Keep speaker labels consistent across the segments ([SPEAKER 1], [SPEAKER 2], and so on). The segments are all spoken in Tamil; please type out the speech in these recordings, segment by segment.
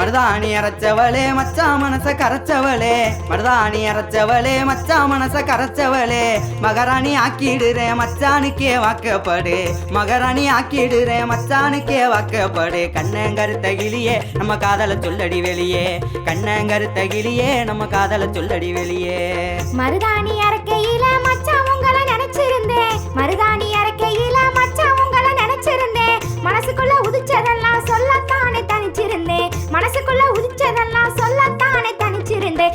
[SPEAKER 1] மருதாணி அரைச்சவளே மச்சா மனச கரைச்சவளே. மருதாணி அரைச்சவளே மச்சா மனச கரைச்சவளே. மகாராணி ஆக்கிடுறே மச்சானுக்கே வாக்கப்படு. மகாராணி ஆக்கிடுறே மச்சானுக்கே வாக்கப்படு. கண்ணங்கருத்த கிளியே நம்ம காதல சொல்லடி வெளியே. கண்ணங்கருத்த கிளியே நம்ம காதல சொல்லடி வெளியே.
[SPEAKER 2] மருதாணி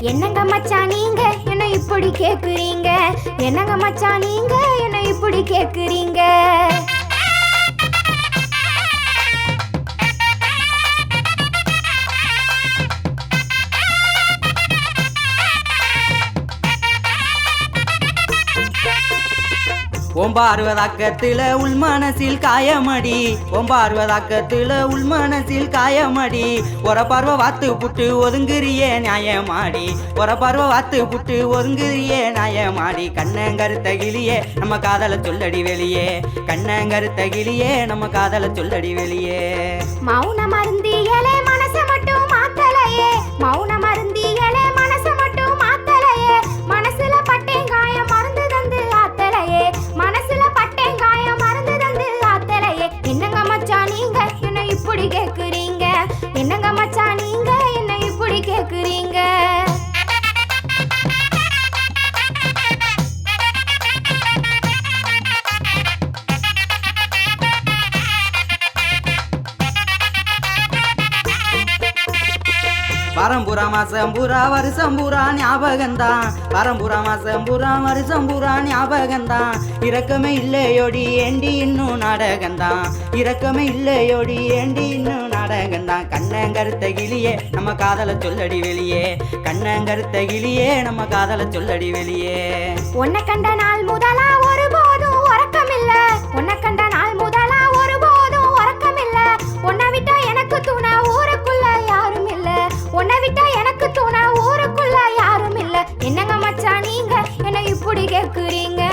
[SPEAKER 2] என்னங்க மச்சான் நீங்க? என்ன இப்படி கேக்குறீங்க? என்னங்க மச்சான் நீங்க? என்ன இப்படி கேக்குறீங்க?
[SPEAKER 1] ஓம்பார்வதாக்கத்துல உள் மனசில் காயமடி ஓம்பார்வதாக்கத்துல உள் மனசில் காயமடி. ஒரு பார்வை வாத்து புட்டு ஒதுங்குறியே நியாயமாடி ஒரு பார்வை வாத்து புட்டு ஒதுங்குறியே நியாயமாடி. கண்ணங்கருத்த கிளியே நம்ம காதல சொல்லடி வெளியே. கண்ணங்கருத்த கிளியே நம்ம காதல சொல்லடி வெளியே.
[SPEAKER 2] மௌன மருந்தியலே மனச மட்டும் மாத்தலையே. மௌன
[SPEAKER 1] பரம்புரா மாசம்புரா பூரா வருஷம் பூரா ஞாபகம்தான் வரம்புறா மாசம் பூரா ஞாபகம்தான் இரக்கமே இல்லையோடி ஏண்டி இன்னும் நாடகம்தான் இறக்கமே இல்லையோடி ஏண்டி இன்னும் நாடகம்தான் கண்ணங்கருத்த கிளியே நம்ம காதல சொல்லடி வெளியே. கண்ணங்கருத்த கிளியே நம்ம காதல சொல்லடி வெளியே.
[SPEAKER 2] உன்னை கண்ட நாள் முதலா ஒரு ஒருபோதும் உறக்கமில்ல. எனக்கு தோணா ஊருக்குள்ள யாரும் இல்ல. என்னங்க மச்சான் நீங்க? என்ன இப்படி கேக்குறீங்க?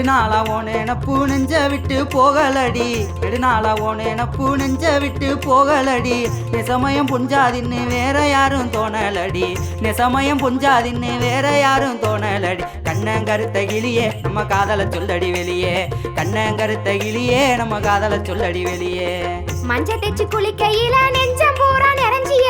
[SPEAKER 1] நெடுநாளா ஓ நினப்பு நெஞ்ச விட்டு போகலடி. நெடுநாளா ஓ நினப்பு நெஞ்ச விட்டு போகலடி. நெசமயம் புஞ்சாதின்னு வேற யாரும் தோணலடி. நெசமயம் புஞ்சாதின்னு வேற யாரும் தோணலடி. கண்ணங்கருத்த கிளியே நம்ம காதல சொல்லடி வெளியே. கண்ணங்கருத்த கிளியே நம்ம காதல சொல்லடி வெளியே.
[SPEAKER 2] மஞ்ச தேச்சு குளிக்கையில நெஞ்சம் பூரா நிறைஞ்சிய.